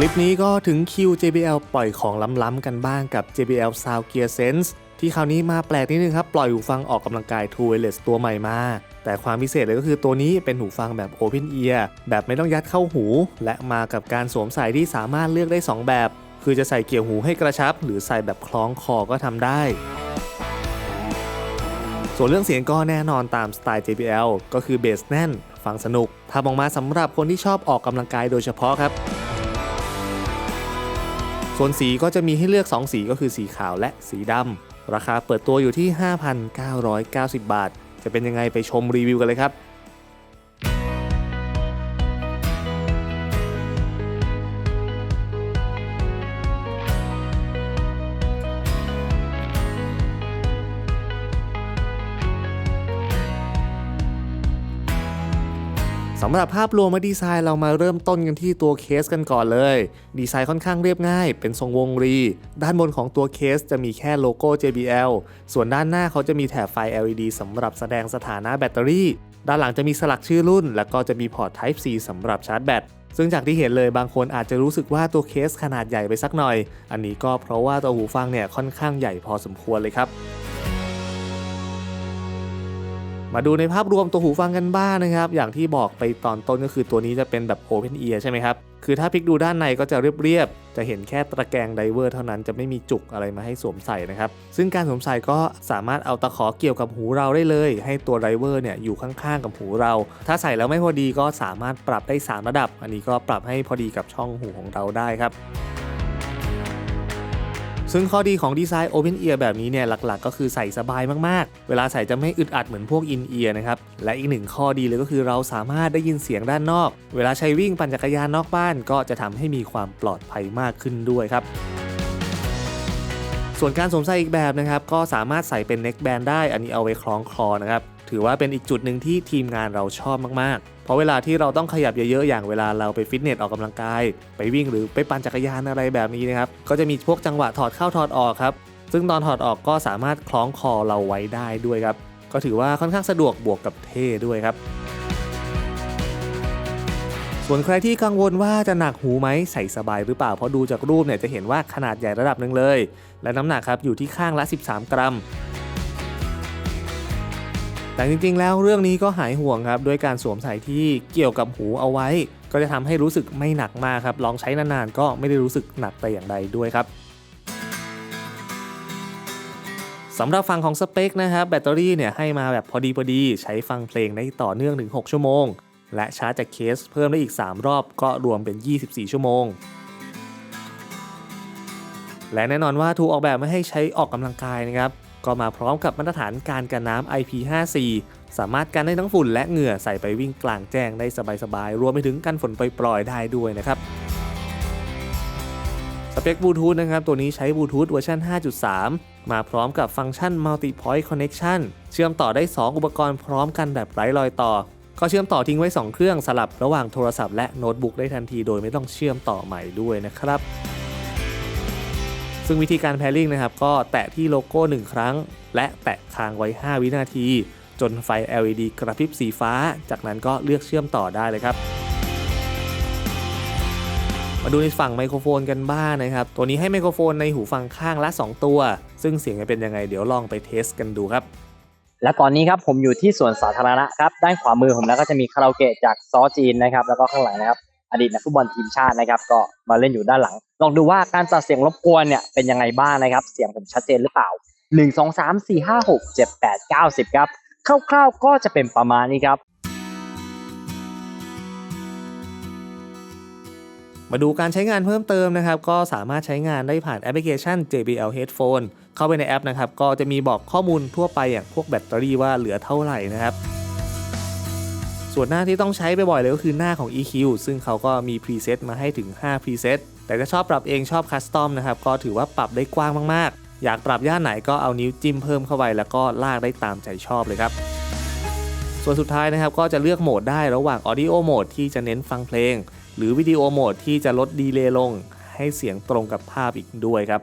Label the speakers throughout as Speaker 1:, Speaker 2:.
Speaker 1: คลิปนี้ก็ถึงคิว JBL ปล่อยของล้ำๆกันบ้างกับ JBL Sound Gear Sense ที่คราวนี้มาแปลกนิดนึงครับ ปล่อยหูฟังออกกำลังกาย True Wireless ตัวใหม่มา แต่ความพิเศษเลยก็คือตัวนี้เป็นหูฟังแบบ Open Ear แบบไม่ต้องยัดเข้าหู และมากับการสวมใส่ที่สามารถเลือกได้ 2 แบบ คือจะใส่เกี่ยวหูให้กระชับ หรือใส่แบบคล้องคอก็ทำได้ส่วนเรื่องเสียงก็แน่นอนตามสไตล์ JBL ก็คือเบสแน่น ฟังสนุกทำออกมาสำหรับคนที่ชอบออกกำลังกายโดยเฉพาะครับ ส่วนสีก็จะมีให้เลือก 2 สีก็คือสีขาวและสีดำ ราคาเปิดตัวอยู่ที่ 5,990 บาท จะเป็นยังไงไปชมรีวิวกันเลยครับ สำหรับภาพรวมและดีไซน์เรามาเริ่มต้นกันที่ตัวเคสกันก่อนเลย ดีไซน์ค่อนข้างเรียบง่าย เป็นทรงวงรี ด้านบนของตัวเคสจะมีแค่โลโก้ JBL ส่วนด้านหน้าเขาจะมีแถบไฟ LED สำหรับแสดงสถานะแบตเตอรี่ ด้านหลังจะมีสลักชื่อรุ่น แล้วก็จะมีพอร์ต Type C สำหรับชาร์จแบตซึ่งจากที่เห็นเลยบางคนอาจจะรู้สึกว่าตัวเคสขนาดใหญ่ไปสักหน่อย อันนี้ก็เพราะว่าตัวหูฟังเนี่ยค่อนข้างใหญ่พอสมควรเลยครับ มาดูในภาพรวมตัวหูฟังกันบ้างนะครับ อย่างที่บอกไปตอนต้นก็คือตัวนี้จะเป็นแบบ Open Ear ใช่ไหมครับ คือถ้าพลิกดูด้านในก็จะเรียบๆ จะเห็นแค่ตะแกรงไดเวอร์เท่านั้นจะไม่มีจุกอะไรมาให้สวมใส่นะครับ ซึ่งการสวมใส่ก็สามารถเอาตะขอเกี่ยวกับหูเราได้เลย ให้ตัวไดเวอร์เนี่ยอยู่ข้างๆกับหูเรา ถ้าใส่แล้วไม่พอดีก็สามารถปรับได้ 3 ระดับ อันนี้ก็ปรับให้พอดีกับช่องหูของเราได้ครับ ซึ่งข้อดีของดีไซน์ Open Ear แบบนี้เนี่ยหลักๆ ก็คือใส่สบายมากๆ เวลาใส่จะไม่อึดอัดเหมือนพวก In Ear นะครับ และอีกหนึ่งข้อดีเลยก็คือเราสามารถได้ยินเสียงด้านนอก เวลาใช้วิ่งปั่นจักรยานนอกบ้าน ก็จะทำให้มีความปลอดภัยมากขึ้นด้วยครับส่วนการสวมใส่อีกแบบนะครับ ก็สามารถใส่เป็น neck band ได้ อันนี้เอาไว้คล้องคอนะครับ ถือว่าเป็นอีกจุดหนึ่งที่ทีมงานเราชอบมากๆ เพราะเวลาที่เราต้องขยับเยอะๆ อย่างเวลาเราไปฟิตเนสออกกำลังกาย ไปวิ่งหรือไปปั่นจักรยานอะไรแบบนี้นะครับ ก็จะมีพวกจังหวะถอดเข้าถอดออกครับ ซึ่งตอนถอดออกก็สามารถคล้องคอเราไว้ได้ด้วยครับ ก็ถือว่าค่อนข้างสะดวกบวกกับเท่ด้วยครับ ส่วนใครที่กังวลว่าจะหนักหูไหมใส่สบายหรือเปล่า เพราะดูจากรูปเนี่ยจะเห็นว่าขนาดใหญ่ระดับหนึ่งเลย และน้ำหนักครับอยู่ที่ข้างละ 13 กรัม แต่จริงๆ แล้วเรื่องนี้ก็หายห่วงครับด้วยการสวมใส่ที่เกี่ยวกับหูเอาไว้ ก็จะทำให้รู้สึกไม่หนักมากครับ ลองใช้นานๆ ก็ไม่ได้รู้สึกหนักแต่อย่างใดด้วยครับสำหรับฝั่งของสเปคนะครับแบตเตอรี่เนี่ยให้มาแบบพอดีพอดีใช้ฟังเพลงได้ต่อเนื่องถึง 6 ชั่วโมง และชาร์จจากเคสเพิ่มได้อีก 3 รอบก็รวมเป็น 24 ชั่วโมง และแน่นอนว่าถูกออกแบบมาให้ใช้ออกกำลังกายนะครับ ก็มาพร้อมกับมาตรฐานการกันน้ำ IP54 สามารถกันได้ทั้งฝุ่นและเหงื่อใส่ไปวิ่งกลางแจ้งได้สบายๆ รวมไปถึงกันฝนปล่อยๆได้ด้วยนะครับสเปคบลูทูธนะครับ ตัวนี้ใช้บลูทูธเวอร์ชัน5.3 มาพร้อมกับฟังก์ชัน Multi Point Connection เชื่อมต่อได้ 2 อุปกรณ์พร้อมกันแบบไร้รอยต่อ ก็เชื่อมต่อทิ้งไว้ 2 เครื่องสลับระหว่างโทรศัพท์และโน้ตบุ๊กได้ทันทีโดยไม่ต้องเชื่อมต่อใหม่ด้วยนะครับ ซึ่งวิธีการ pairing นะครับก็แตะที่โลโก้ 1 ครั้ง และแตะค้างไว้ 5 วินาที จนไฟ LED กระพริบสีฟ้า จากนั้นก็เลือกเชื่อมต่อได้เลยครับ มาดูในฝั่งไมโครโฟนกันบ้างนะครับ ตัวนี้ให้ไมโครโฟนในหูฟังข้างละ 2 ตัว ซึ่งเสียงจะเป็นยังไงเดี๋ยวลองไปเทสกันดูครับ
Speaker 2: และตอนนี้ครับผมอยู่ที่สวนสาธารณะครับด้านขวามือผมแล้วก็จะมีคาราโอเกะจากซอจีนนะครับ แล้วก็ข้างหลังนะครับ อดีตนักฟุตบอลทีมชาตินะครับ ก็มาเล่นอยู่ด้านหลัง ลองดูว่าการตัดเสียงรบกวนเนี่ยเป็นยังไงบ้างนะครับ เสียงผมชัดเจนหรือเปล่า 1 2 3 4 5 6 7 8 9 10 ครับคร่าวๆก็จะเป็นประมาณนี้ครับ
Speaker 1: มาดูการใช้งานเพิ่มเติมนะครับ ก็สามารถใช้งานได้ผ่านแอปพลิเคชัน JBL Headphone เข้าไปในแอปนะครับ ก็จะมีบอกข้อมูลทั่วไปอย่างพวกแบตเตอรี่ว่าเหลือเท่าไหร่นะครับ ส่วนหน้าที่ต้องใช้บ่อยๆเลยก็คือหน้าของ EQ ซึ่งเขาก็มีพรีเซตมาให้ถึง 5 พรีเซตแต่ถ้าชอบปรับเองชอบคัสตอมนะครับ ก็ถือว่าปรับได้กว้างมากๆ อยากปรับย่านไหนก็เอานิ้วจิ้มเพิ่มเข้าไปแล้วก็ลากได้ตามใจชอบเลยครับ ส่วนสุดท้ายนะครับก็จะเลือกโหมดได้ระหว่าง Audio Mode ที่จะเน้นฟังเพลง หรือวิดีโอโหมดที่จะลดดีเลย์ลง ให้เสียงตรงกับภาพอีกด้วยครับ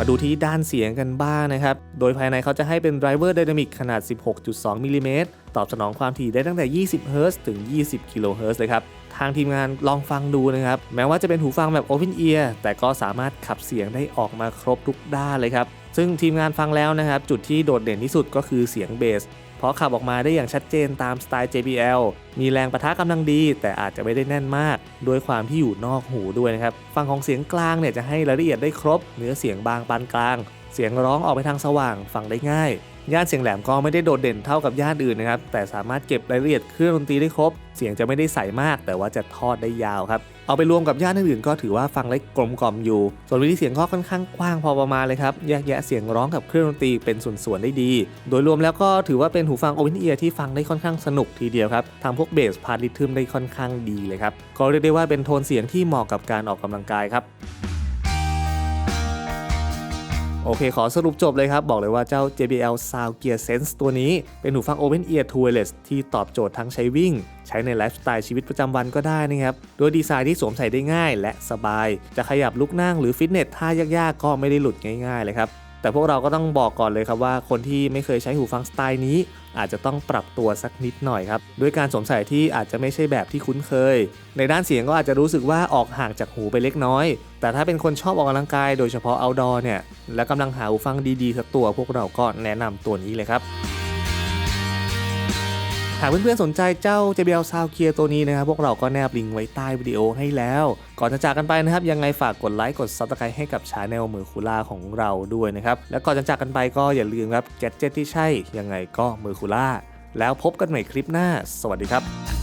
Speaker 1: มาดูที่ด้านเสียงกันบ้างนะครับ โดยภายในเขาจะให้เป็นไดรเวอร์ไดนามิกขนาด 16.2มิลลิเมตรตอบสนองความถี่ได้ตั้งแต่ 20 Hz ถึง 20กิโลเฮิรตซ์เลยครับ ทางทีมงานลองฟังดูนะครับ แม้ว่าจะเป็นหูฟังแบบ Open Ear แต่ก็สามารถขับเสียงได้ออกมาครบทุกด้านเลยครับ ซึ่งทีมงานฟังแล้วนะครับ จุดที่โดดเด่นที่สุดก็คือเสียงเบส เพราะขับออกมาได้อย่างชัดเจนตามสไตล์ JBL มีแรงประทะกำลังดี แต่อาจจะไม่ได้แน่นมากด้วยความที่อยู่นอกหูด้วยนะครับฝั่งของเสียงกลางเนี่ยจะให้รายละเอียดได้ครบ เนื้อเสียงบางปานกลาง เสียงร้องออกไปทางสว่างฟังได้ง่ายย่านเสียงแหลมก็ไม่ได้โดดเด่นเท่ากับย่านอื่นนะครับ แต่สามารถเก็บรายละเอียดเครื่องดนตรีได้ครบ เสียงจะไม่ได้ใสมาก แต่ว่าจะทอดได้ยาวครับ เอาไปรวมกับย่านอื่นๆก็ถือว่าฟังได้กลมกล่อมอยู่ ส่วนวิธีเสียงก็ค่อนข้างกว้างพอประมาณเลยครับแยกแยะเสียงร้องกับเครื่องดนตรีเป็นส่วนๆได้ดี โดยรวมแล้วก็ถือว่าเป็นหูฟัง Open Ear ที่ฟังได้ค่อนข้างสนุกทีเดียวครับทำพวกเบสพาร์ทริทึมได้ค่อนข้างดีเลยครับก็เรียกได้ว่าเป็นโทนเสียงที่เหมาะกับการออกกำลังกายครับโอเค ขอสรุปจบเลยครับ บอกเลยว่าเจ้า JBL Sound Gear Sense ตัวนี้เป็นหูฟัง Open Ear Two Wireless ที่ตอบโจทย์ทั้งใช้วิ่ง ใช้ในไลฟ์สไตล์ชีวิตประจำวันก็ได้นะครับ โดยดีไซน์ที่สวมใส่ได้ง่าย และสบาย จะขยับลุกนั่งหรือฟิตเนสท่ายากๆ ก็ไม่ได้หลุดง่ายๆเลยครับ แต่พวกเราก็ต้องบอกก่อนเลยครับว่าคนที่ไม่เคยใช้หูฟังสไตล์นี้ อาจจะต้องปรับตัวสักนิดหน่อยครับ ด้วยการสวมใส่ที่อาจจะไม่ใช่แบบที่คุ้นเคย ในด้านเสียงก็อาจจะรู้สึกว่าออกห่างจากหูไปเล็กน้อย แต่ถ้าเป็นคนชอบออกกำลังกายโดยเฉพาะ outdoor เนี่ย และกำลังหาหูฟังดีๆสักตัวพวกเราก็แนะนำตัวนี้เลยครับ หากเพื่อนๆสนใจเจ้า JBL Sound Gear ตัวนี้นะครับ พวกเราก็แนบลิงก์ไว้ใต้วิดีโอให้แล้ว ก่อนจะจากกันไปนะครับ ยังไงฝากกดไลค์กด Subscribe ให้กับชาแนลมือคูล่าของเราด้วยนะครับ และก่อนจะจากกันไปก็อย่าลืมครับแกดเจ็ตที่ใช่ยังไงก็มือคูล่าแล้วพบกันใหม่คลิปหน้า สวัสดีครับ